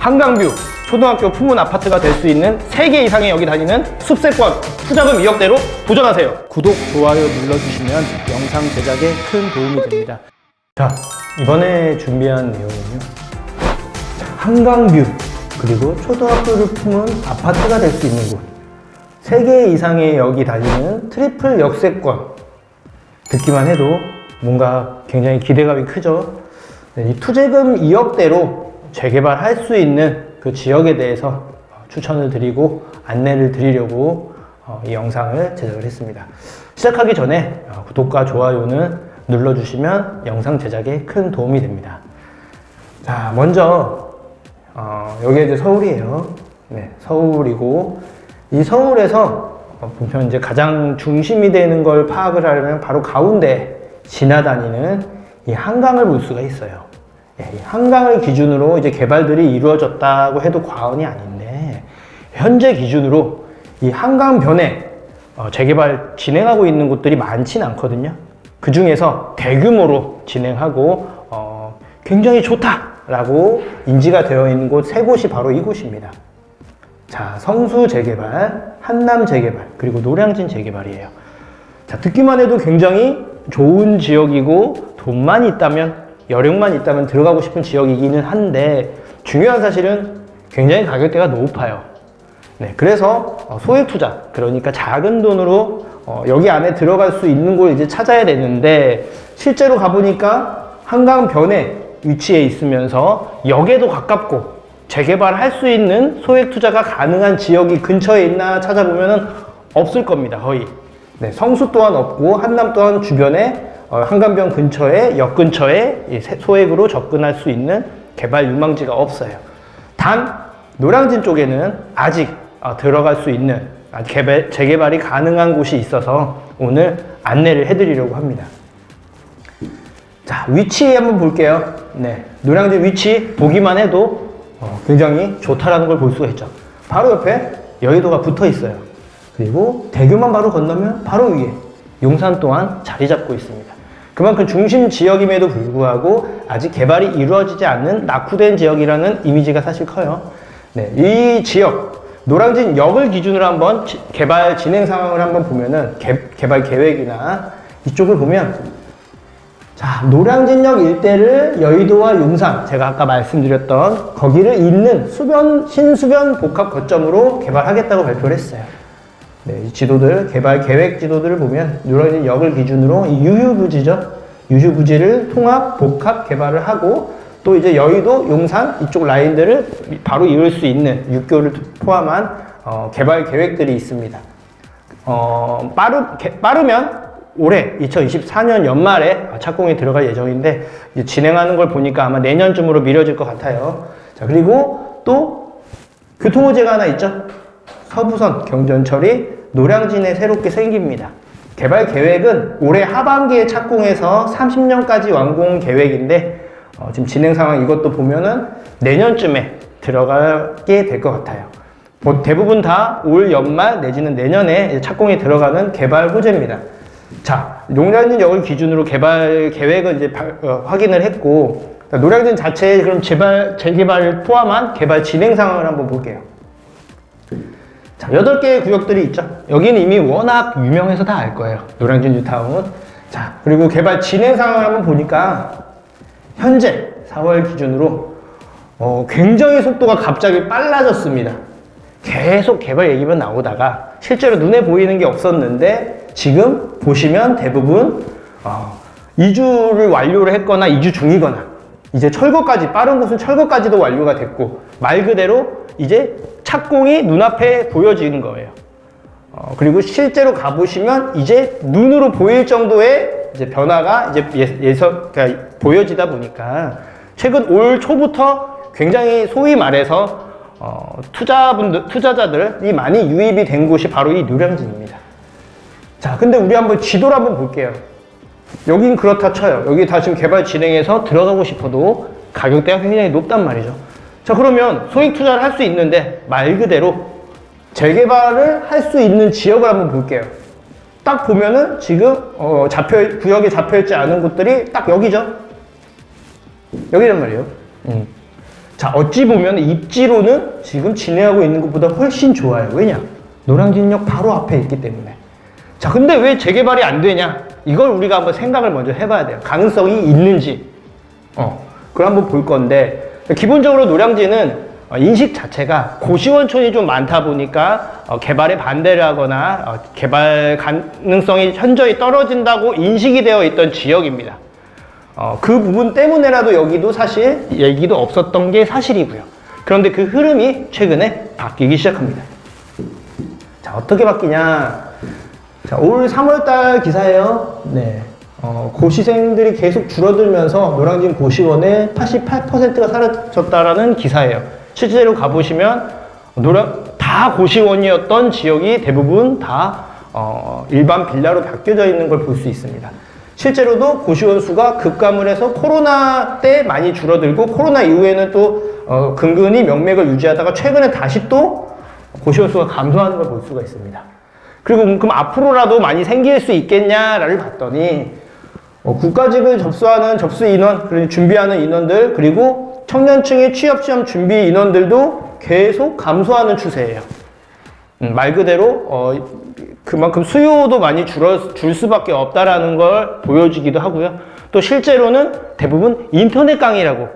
한강뷰 초등학교 품문 아파트가 될 수 있는 3개 이상의 여기 다니는 숲세권 투자금 2억대로 도전하세요. 구독, 좋아요 눌러주시면 영상 제작에 큰 도움이 됩니다. 자, 이번에 준비한 내용은요. 한강뷰 그리고 초등학교를 품은 아파트가 될 수 있는 곳. 3개 이상의 역이 달리는 트리플 역세권. 듣기만 해도 뭔가 굉장히 기대감이 크죠. 네, 이 투자금 2억대로 재개발할 수 있는 그 지역에 대해서 추천을 드리고 안내를 드리려고 어, 이 영상을 제작을 했습니다. 시작하기 전에 어, 구독과 좋아요는 눌러주시면 영상 제작에 큰 도움이 됩니다. 자, 먼저 어, 여기가 이제 서울이에요. 네, 서울이고 이 서울에서 어, 보면 이제 가장 중심이 되는 걸 파악을 하려면 바로 가운데 지나다니는 이 한강을 볼 수가 있어요. 예, 이 한강을 기준으로 이제 개발들이 이루어졌다고 해도 과언이 아닌데 현재 기준으로 이 한강변에 어, 재개발 진행하고 있는 곳들이 많진 않거든요. 그 중에서 대규모로 진행하고 어, 굉장히 좋다라고 인지가 되어 있는 곳 세 곳이 바로 이곳입니다. 자, 성수 재개발, 한남 재개발, 그리고 노량진 재개발이에요. 자, 듣기만 해도 굉장히 좋은 지역이고 돈만 있다면, 여력만 있다면 들어가고 싶은 지역이기는 한데 중요한 사실은 굉장히 가격대가 높아요. 네, 그래서 어, 소액 투자, 그러니까 작은 돈으로 어, 여기 안에 들어갈 수 있는 곳을 이제 찾아야 되는데 실제로 가보니까 한강변에 위치해 있으면서 역에도 가깝고 재개발할 수 있는 소액 투자가 가능한 지역이 근처에 있나 찾아보면 없을 겁니다, 거의. 네, 성수 또한 없고 한남 또한 주변에 어, 한강변 근처에 역 근처에 소액으로 접근할 수 있는 개발 유망지가 없어요. 단 노량진 쪽에는 아직 어, 들어갈 수 있는 아, 개발, 재개발이 가능한 곳이 있어서 오늘 안내를 해드리려고 합니다. 자, 위치 한번 볼게요. 네, 노량진 위치 보기만 해도 어, 굉장히 좋다라는 걸 볼 수가 있죠. 바로 옆에 여의도가 붙어 있어요. 그리고 대교만 바로 건너면 바로 위에 용산 또한 자리 잡고 있습니다. 그만큼 중심 지역임에도 불구하고 아직 개발이 이루어지지 않는 낙후된 지역이라는 이미지가 사실 커요. 네, 이 지역 노량진 역을 기준으로 한번 지- 개발 진행 상황을 한번 보면은 개, 개발 계획이나 이쪽을 보면 자, 노량진역 일대를 여의도와 용산, 제가 아까 말씀드렸던 거기를 잇는 수변, 신수변 복합 거점으로 개발하겠다고 발표를 했어요. 네, 이 지도들, 개발 계획 지도들을 보면 노량진 역을 기준으로 이 유휴부지죠. 유휴부지를 통합, 복합 개발을 하고 또 이제 여의도, 용산 이쪽 라인들을 바로 이을 수 있는 육교를 포함한 어, 개발 계획들이 있습니다. 어, 빠르, 개- 빠르면 올해 2024년 연말에 착공이 들어갈 예정인데 진행하는 걸 보니까 아마 내년쯤으로 미뤄질 것 같아요. 자, 그리고 또 교통호재가 하나 있죠. 서부선 경전철이 노량진에 새롭게 생깁니다. 개발 계획은 올해 하반기에 착공해서 30년까지 완공 계획인데 어, 지금 진행 상황 이것도 보면은 내년쯤에 들어가게 될 것 같아요. 뭐 대부분 다 올 연말 내지는 내년에 착공이 들어가는 개발 호재입니다. 자, 노량진 역을 기준으로 개발 계획을 이제 발- 어, 확인을 했고 노량진 자체의 그럼 재발 재개발을 포함한 개발 진행 상황을 한번 볼게요. 자, 8개의 구역들이 있죠. 여기는 이미 워낙 유명해서 다 알 거예요. 노량진 뉴타운. 자, 그리고 개발 진행 상황을 한번 보니까 현재 4월 기준으로 어, 굉장히 속도가 갑자기 빨라졌습니다. 계속 개발 얘기만 나오다가 실제로 눈에 보이는 게 없었는데 지금 보시면 대부분 어, 이주를 완료를 했거나 이주 중이거나 이제 철거까지 빠른 곳은 철거까지도 완료가 됐고 말 그대로 이제 착공이 눈앞에 보여지는 거예요. 어, 그리고 실제로 가보시면 이제 눈으로 보일 정도의 이제 변화가 이제 예, 예서 그러니까 보여지다 보니까 최근 올 초부터 굉장히 소위 말해서 어, 투자분들 투자자들이 많이 유입이 된 곳이 바로 이 노량진입니다. 자, 근데 우리 한번 지도를 한번 볼게요. 여긴 그렇다 쳐요. 여기 다 지금 개발 진행해서 들어가고 싶어도 가격대가 굉장히 높단 말이죠. 자, 그러면 소액 투자를 할 수 있는데 말 그대로 재개발을 할 수 있는 지역을 한번 볼게요. 딱 보면은 지금 어, 잡혀 구역에 잡혀 있지 않은 곳들이 딱 여기죠. 여기란 말이에요. 음. 자, 어찌 보면 입지로는 지금 진행하고 있는 것보다 훨씬 좋아요. 왜냐? 노량진역 바로 앞에 있기 때문에. 자, 근데 왜 재개발이 안 되냐? 이걸 우리가 한번 생각을 먼저 해봐야 돼요. 가능성이 있는지. 어, 그걸 한번 볼 건데, 기본적으로 노량진은 어, 인식 자체가 고시원촌이 좀 많다 보니까 어, 개발에 반대를 하거나 어, 개발 가능성이 현저히 떨어진다고 인식이 되어 있던 지역입니다. 어, 그 부분 때문에라도 여기도 사실 얘기도 없었던 게 사실이고요. 그런데 그 흐름이 최근에 바뀌기 시작합니다. 자, 어떻게 바뀌냐. 자, 올 3월달 기사예요. 네. 어, 고시생들이 계속 줄어들면서 노량진 고시원의 88%가 사라졌다라는 기사예요. 실제로 가보시면 노량, 다 고시원이었던 지역이 대부분 다 어, 일반 빌라로 바뀌어져 있는 걸 볼 수 있습니다. 실제로도 고시원 수가 급감을 해서 코로나 때 많이 줄어들고 코로나 이후에는 또 어, 근근히 명맥을 유지하다가 최근에 다시 또 고시원 수가 감소하는 걸 볼 수가 있습니다. 그리고 그럼 앞으로라도 많이 생길 수 있겠냐를 봤더니 어, 국가직을 접수하는 접수 인원, 준비하는 인원들, 그리고 청년층의 취업 시험 준비 인원들도 계속 감소하는 추세예요. 음, 말 그대로 어, 그만큼 수요도 많이 줄어, 줄 수밖에 없다라는 걸 보여주기도 하고요. 또 실제로는 대부분 인터넷 강의라고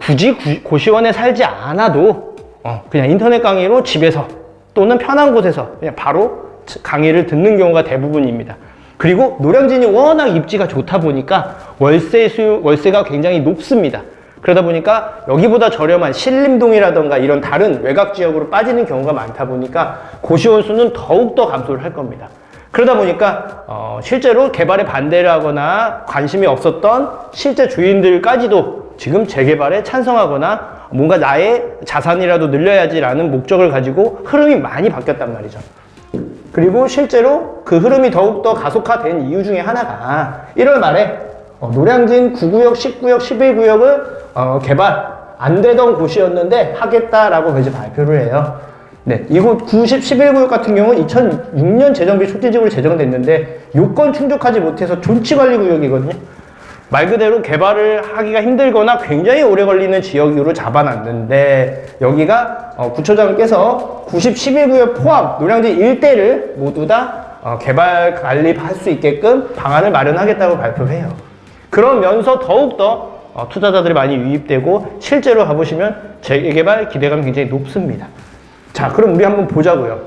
굳이 구- 고시원에 살지 않아도 어, 그냥 인터넷 강의로 집에서 또는 편한 곳에서 그냥 바로 강의를 듣는 경우가 대부분입니다. 그리고 노량진이 워낙 입지가 좋다 보니까 월세 수요, 월세가 굉장히 높습니다. 그러다 보니까 여기보다 저렴한 신림동이라던가 이런 다른 외곽 지역으로 빠지는 경우가 많다 보니까 고시원 수는 더욱더 감소를 할 겁니다. 그러다 보니까 어, 실제로 개발에 반대를 하거나 관심이 없었던 실제 주인들까지도 지금 재개발에 찬성하거나 뭔가 나의 자산이라도 늘려야지라는 목적을 가지고 흐름이 많이 바뀌었단 말이죠. 그리고 실제로 그 흐름이 더욱더 가속화된 이유 중에 하나가 1월 말에 어, 노량진 9구역, 10구역, 11구역을 어, 개발 안 되던 곳이었는데 하겠다라고 이제 발표를 해요. 네, 이곳 90, 11구역 같은 경우는 2006년 재정비 초기직으로 제정됐는데 요건 충족하지 못해서 존치관리구역이거든요. 말 그대로 개발을 하기가 힘들거나 굉장히 오래 걸리는 지역으로 잡아놨는데 여기가 어, 구청장께서 90, 11구역 포함 노량진 일대를 모두 다 어, 개발 관리할 수 있게끔 방안을 마련하겠다고 발표해요. 그러면서 더욱더 어, 투자자들이 많이 유입되고 실제로 가보시면 재개발 기대감이 굉장히 높습니다. 자, 그럼 우리 한번 보자고요.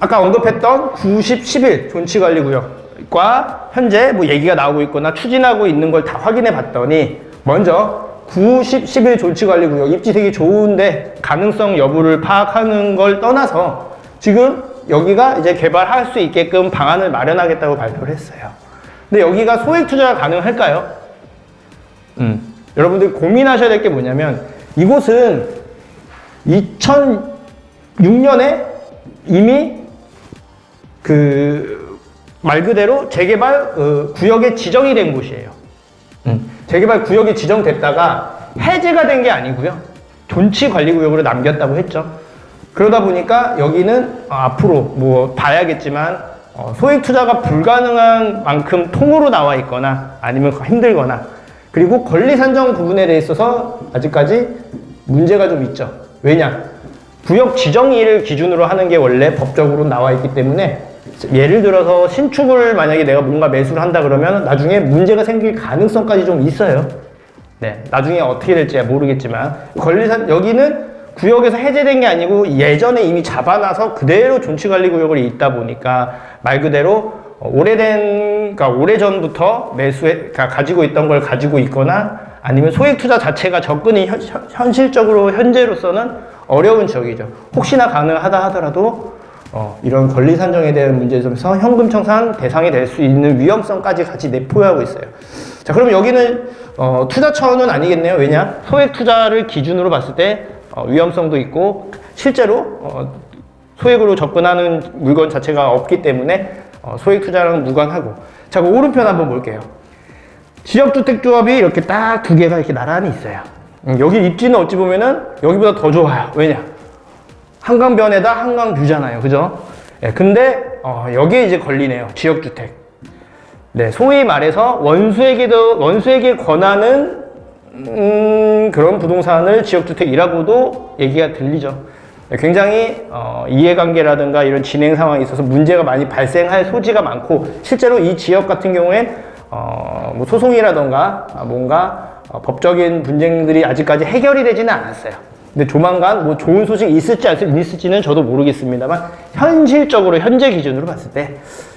아까 언급했던 90, 11 존치관리구역과 현재 뭐 얘기가 나오고 있거나 추진하고 있는 걸 다 확인해 봤더니 먼저 90, 11 존치관리구역 입지 되게 좋은데 가능성 여부를 파악하는 걸 떠나서 지금 여기가 이제 개발할 수 있게끔 방안을 마련하겠다고 발표를 했어요. 근데 여기가 소액 투자가 가능할까요? 음. 여러분들 고민하셔야 될 게 뭐냐면 이곳은 2006년에 이미 그 말 그대로 재개발 어, 구역에 지정이 된 곳이에요. 음. 재개발 구역이 지정됐다가 해제가 된 게 아니고요. 존치 관리 구역으로 남겼다고 했죠. 그러다 보니까 여기는 어, 앞으로 뭐 봐야겠지만 어, 소액 투자가 불가능한 만큼 통으로 나와 있거나 아니면 힘들거나 그리고 권리 산정 부분에 대해 있어서 아직까지 문제가 좀 있죠. 왜냐? 구역 지정일을 기준으로 하는 게 원래 법적으로 나와 있기 때문에 예를 들어서 신축을 만약에 내가 뭔가 매수를 한다 그러면 나중에 문제가 생길 가능성까지 좀 있어요. 네, 나중에 어떻게 될지 모르겠지만 권리산 여기는 구역에서 해제된 게 아니고 예전에 이미 잡아놔서 그대로 존치관리구역을 있다 보니까 말 그대로 어, 오래된 그러니까 오래전부터 매수해 그러니까 가지고 있던 걸 가지고 있거나 아니면 소액 투자 자체가 접근이 현, 현- 현 실적으로 현재로서는 어려운 지역이죠. 혹시나 가능하다 하더라도 어, 이런 권리 산정에 대한 문제점에서 현금 청산 대상이 될 수 있는 위험성까지 같이 내포하고 있어요. 자, 그럼 여기는 어, 투자 차원은 아니겠네요. 왜냐? 소액 투자를 기준으로 봤을 때 어, 위험성도 있고 실제로 어, 소액으로 접근하는 물건 자체가 없기 때문에 어, 소액 투자랑 무관하고. 자, 그 오른편 한번 볼게요. 지역주택조합이 이렇게 딱 두 개가 이렇게 나란히 있어요. 음, 여기 입지는 어찌 보면은 여기보다 더 좋아요. 왜냐? 한강변에다 한강뷰잖아요. 그죠? 예, 근데 어, 여기에 이제 걸리네요. 지역주택. 네, 소위 말해서 원수에게도 원수에게 권하는 음, 그런 부동산을 지역주택이라고도 얘기가 들리죠. 굉장히 어, 이해관계라든가 이런 진행 상황에 있어서 문제가 많이 발생할 소지가 많고 실제로 이 지역 같은 경우엔 어, 뭐 소송이라든가 아, 뭔가 어, 법적인 분쟁들이 아직까지 해결이 되지는 않았어요. 근데 조만간 뭐 좋은 소식이 있을지 안 있을지는 저도 모르겠습니다만 현실적으로 현재 기준으로 봤을 때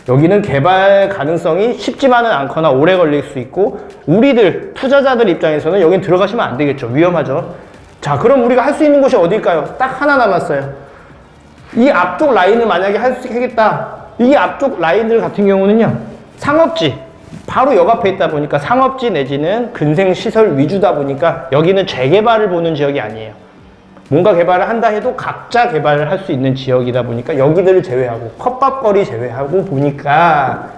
여기는 개발 가능성이 쉽지만은 않거나 오래 걸릴 수 있고 우리들 투자자들 입장에서는 여긴 들어가시면 안 되겠죠. 위험하죠. 자 그럼 우리가 할 수 있는 곳이 어딜까요? 딱 하나 남았어요. 이 앞쪽 라인을 만약에 할 수 있겠다. 이 앞쪽 라인들 같은 경우는요. 상업지. 바로 옆 앞에 있다 보니까 상업지 내지는 근생시설 위주다 보니까 여기는 재개발을 보는 지역이 아니에요 뭔가 개발을 한다 해도 각자 개발을 할 수 있는 지역이다 보니까 여기들을 제외하고 컵밥거리 제외하고 보니까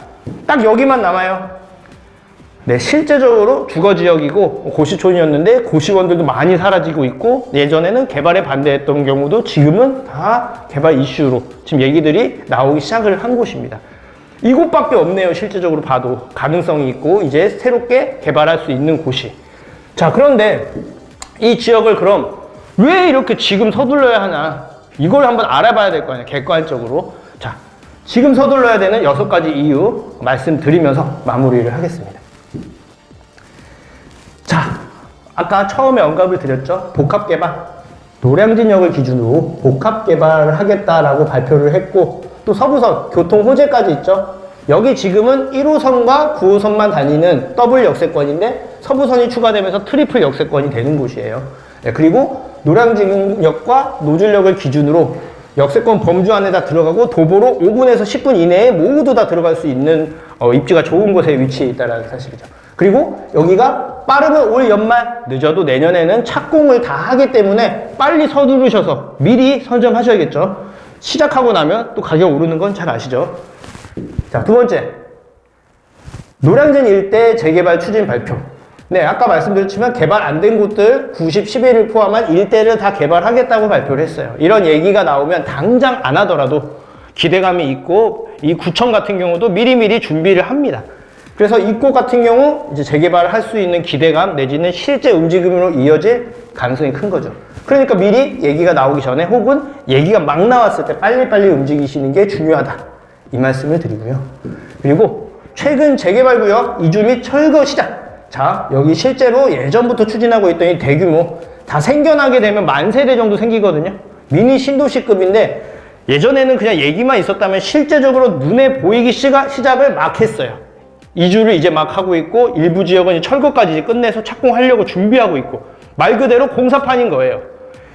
딱 여기만 남아요. 네, 실제적으로 주거 지역이고 고시촌이었는데 고시원들도 많이 사라지고 있고 예전에는 개발에 반대했던 경우도 지금은 다 개발 이슈로 지금 얘기들이 나오기 시작을 한 곳입니다. 이곳밖에 없네요. 실제적으로 봐도 가능성이 있고 이제 새롭게 개발할 수 있는 곳이. 자, 그런데 이 지역을 그럼 왜 이렇게 지금 서둘러야 하나? 이걸 한번 알아봐야 될 거 아니야, 객관적으로. 자, 지금 서둘러야 되는 여섯 가지 이유 말씀드리면서 마무리를 하겠습니다. 자, 아까 처음에 언급을 드렸죠. 복합 개발. 노량진역을 기준으로 복합 개발을 하겠다라고 발표를 했고, 또 서부선, 교통 호재까지 있죠. 여기 지금은 1호선과 9호선만 다니는 더블 역세권인데, 서부선이 추가되면서 트리플 역세권이 되는 곳이에요. 네, 그리고 노량진역과 노즐역을 기준으로 역세권 범주 안에 다 들어가고 도보로 5분에서 10분 이내에 모두 다 들어갈 수 있는 어, 입지가 좋은 곳에 위치해 있다는 사실이죠. 그리고 여기가 빠르면 올 연말 늦어도 내년에는 착공을 다 하기 때문에 빨리 서두르셔서 미리 선점하셔야겠죠. 시작하고 나면 또 가격 오르는 건 잘 아시죠. 자, 두 번째. 노량진 일대 재개발 추진 발표. 네, 아까 말씀드렸지만 개발 안 된 곳들 90, 11을 포함한 일대를 다 개발하겠다고 발표를 했어요. 이런 얘기가 나오면 당장 안 하더라도 기대감이 있고 이 구청 같은 경우도 미리미리 준비를 합니다. 그래서 이곳 같은 경우 이제 재개발을 할 수 있는 기대감 내지는 실제 움직임으로 이어질 가능성이 큰 거죠. 그러니까 미리 얘기가 나오기 전에 혹은 얘기가 막 나왔을 때 빨리빨리 움직이시는 게 중요하다. 이 말씀을 드리고요. 그리고 최근 재개발 구역 이주 및 철거 시작. 자, 여기 실제로 예전부터 추진하고 있던 이 대규모 다 생겨나게 되면 만 세대 정도 생기거든요. 미니 신도시급인데 예전에는 그냥 얘기만 있었다면 실제적으로 눈에 보이기 시작을 막 했어요. 이주를 이제 막 하고 있고 일부 지역은 철거까지 끝내서 착공하려고 준비하고 있고 말 그대로 공사판인 거예요.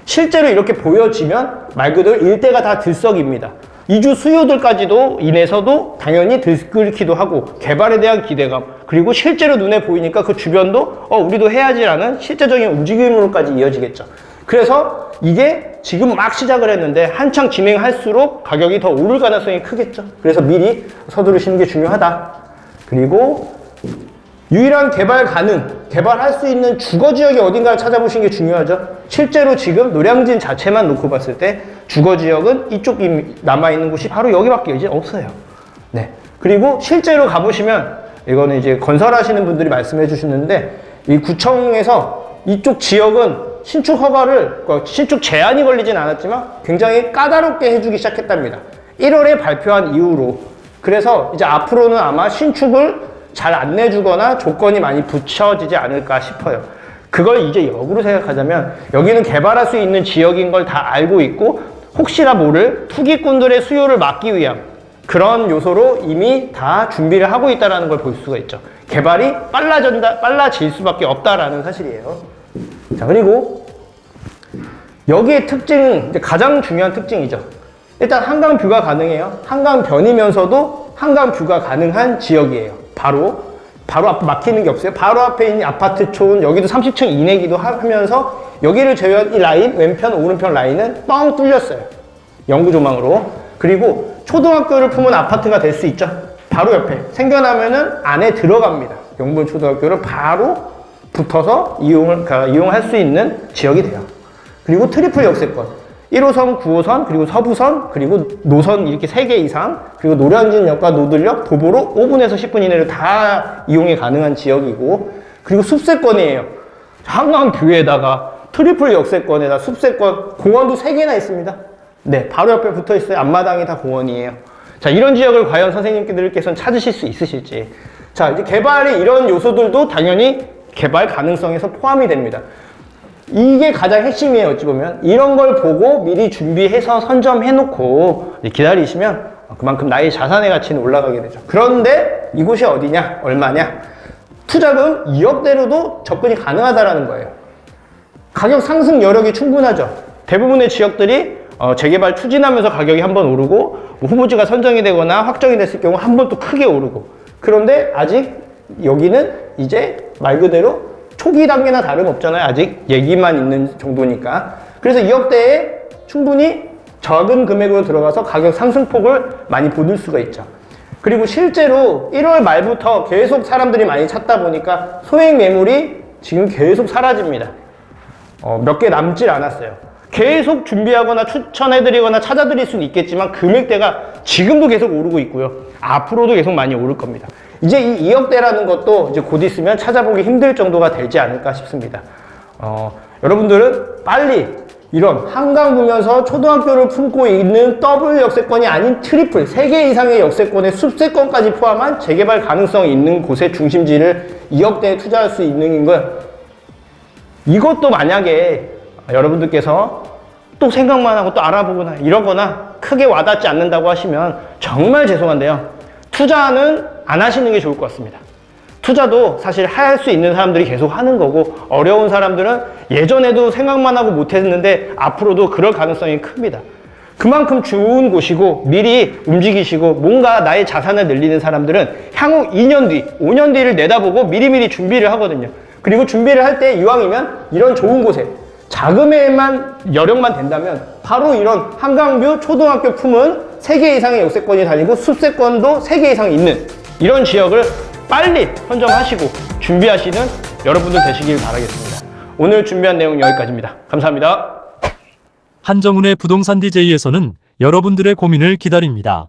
실제로 이렇게 보여지면 말 그대로 일대가 다 들썩입니다. 이주 수요들까지도 인해서도 당연히 들끓기도 하고 개발에 대한 기대감 그리고 실제로 눈에 보이니까 그 주변도 어 우리도 해야지라는 실제적인 움직임으로까지 이어지겠죠. 그래서 이게 지금 막 시작을 했는데 한창 진행할수록 가격이 더 오를 가능성이 크겠죠. 그래서 미리 서두르시는 게 중요하다. 그리고 유일한 개발 가능, 개발할 수 있는 주거 지역이 어딘가를 찾아보시는 게 중요하죠. 실제로 지금 노량진 자체만 놓고 봤을 때 주거 지역은 이쪽 남아 있는 곳이 바로 여기밖에 이제 없어요. 네. 그리고 실제로 가보시면 이거는 이제 건설하시는 분들이 말씀해 주시는데 이 구청에서 이쪽 지역은 신축 허가를 그러니까 신축 제한이 걸리진 않았지만 굉장히 까다롭게 해주기 시작했답니다. 1월에 발표한 이후로 그래서 이제 앞으로는 아마 신축을 잘 안 내주거나 조건이 많이 붙여지지 않을까 싶어요. 그걸 이제 역으로 생각하자면 여기는 개발할 수 있는 지역인 걸 다 알고 있고 혹시나 모를 투기꾼들의 수요를 막기 위한 그런 요소로 이미 다 준비를 하고 있다는 걸 볼 수가 있죠. 개발이 빨라진다, 빨라질 수밖에 없다라는 사실이에요. 자, 그리고 여기의 특징은 이제 가장 중요한 특징이죠. 일단 한강 뷰가 가능해요. 한강 변이면서도 한강 뷰가 가능한 지역이에요. 바로 바로 앞에 막히는 게 없어요. 바로 앞에 있는 아파트촌 여기도 30층 이내기도 하면서 여기를 제외한 이 라인 왼편 오른편 라인은 뻥 뚫렸어요. 영구 조망으로. 그리고 초등학교를 품은 아파트가 될 수 있죠. 바로 옆에 생겨나면은 안에 들어갑니다. 영분 초등학교를 바로 붙어서 이용을 그러니까 이용할 수 있는 지역이 돼요. 그리고 트리플 역세권. 1호선, 9호선, 그리고 서부선, 그리고 노선 이렇게 3개 이상, 그리고 노량진역과 노들역, 도보로 5분에서 10분 이내로 다 이용이 가능한 지역이고, 그리고 숲세권이에요. 한강뷰에다가 트리플 역세권에다 숲세권 공원도 3개나 있습니다. 네, 바로 옆에 붙어 있어요. 앞마당이 다 공원이에요. 자, 이런 지역을 과연 선생님들께서는 찾으실 수 있으실지. 자, 이제 개발의 이런 요소들도 당연히 개발 가능성에서 포함이 됩니다. 이게 가장 핵심이에요, 어찌 보면. 이런 걸 보고 미리 준비해서 선점해 놓고 이제 기다리시면 그만큼 나의 자산의 가치는 올라가게 되죠. 그런데 이곳이 어디냐? 얼마냐? 투자금 2억대로도 접근이 가능하다라는 거예요. 가격 상승 여력이 충분하죠. 대부분의 지역들이 어, 재개발 추진하면서 가격이 한 번 오르고 뭐 후보지가 선정이 되거나 확정이 됐을 경우 한 번 또 크게 오르고 그런데 아직 여기는 이제 말 그대로 초기 단계나 다름없잖아요. 아직 얘기만 있는 정도니까. 그래서 2억대에 충분히 적은 금액으로 들어가서 가격 상승폭을 많이 보낼 수가 있죠. 그리고 실제로 1월 말부터 계속 사람들이 많이 찾다 보니까 소액 매물이 지금 계속 사라집니다. 어, 몇 개 남질 않았어요. 계속 준비하거나 추천해드리거나 찾아드릴 수는 있겠지만 금액대가 지금도 계속 오르고 있고요. 앞으로도 계속 많이 오를 겁니다. 이제 이 2억대라는 것도 이제 곧 있으면 찾아보기 힘들 정도가 되지 않을까 싶습니다. 어, 여러분들은 빨리 이런 한강 보면서 초등학교를 품고 있는 더블 역세권이 아닌 트리플, 3개 이상의 역세권의 숲세권까지 포함한 재개발 가능성이 있는 곳의 중심지를 2억대에 투자할 수 있는 걸 이것도 만약에 여러분들께서 또 생각만 하고 또 알아보거나 이러거나 크게 와닿지 않는다고 하시면 정말 죄송한데요. 투자는 안 하시는 게 좋을 것 같습니다. 투자도 사실 할 수 있는 사람들이 계속 하는 거고 어려운 사람들은 예전에도 생각만 하고 못 했는데 앞으로도 그럴 가능성이 큽니다. 그만큼 좋은 곳이고 미리 움직이시고 뭔가 나의 자산을 늘리는 사람들은 향후 2년 뒤, 5년 뒤를 내다보고 미리미리 준비를 하거든요. 그리고 준비를 할 때 이왕이면 이런 좋은 곳에 자금에만 여력만 된다면 바로 이런 한강뷰 초등학교 품은 3개 이상의 역세권이 달리고 숲세권도 3개 이상 있는 이런 지역을 빨리 선점하시고 준비하시는 여러분들 되시길 바라겠습니다. 오늘 준비한 내용 은 여기까지입니다. 감사합니다. 한정훈의 부동산 DJ에서는 여러분들의 고민을 기다립니다.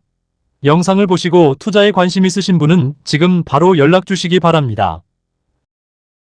영상을 보시고 투자에 관심 있으신 분은 지금 바로 연락 주시기 바랍니다.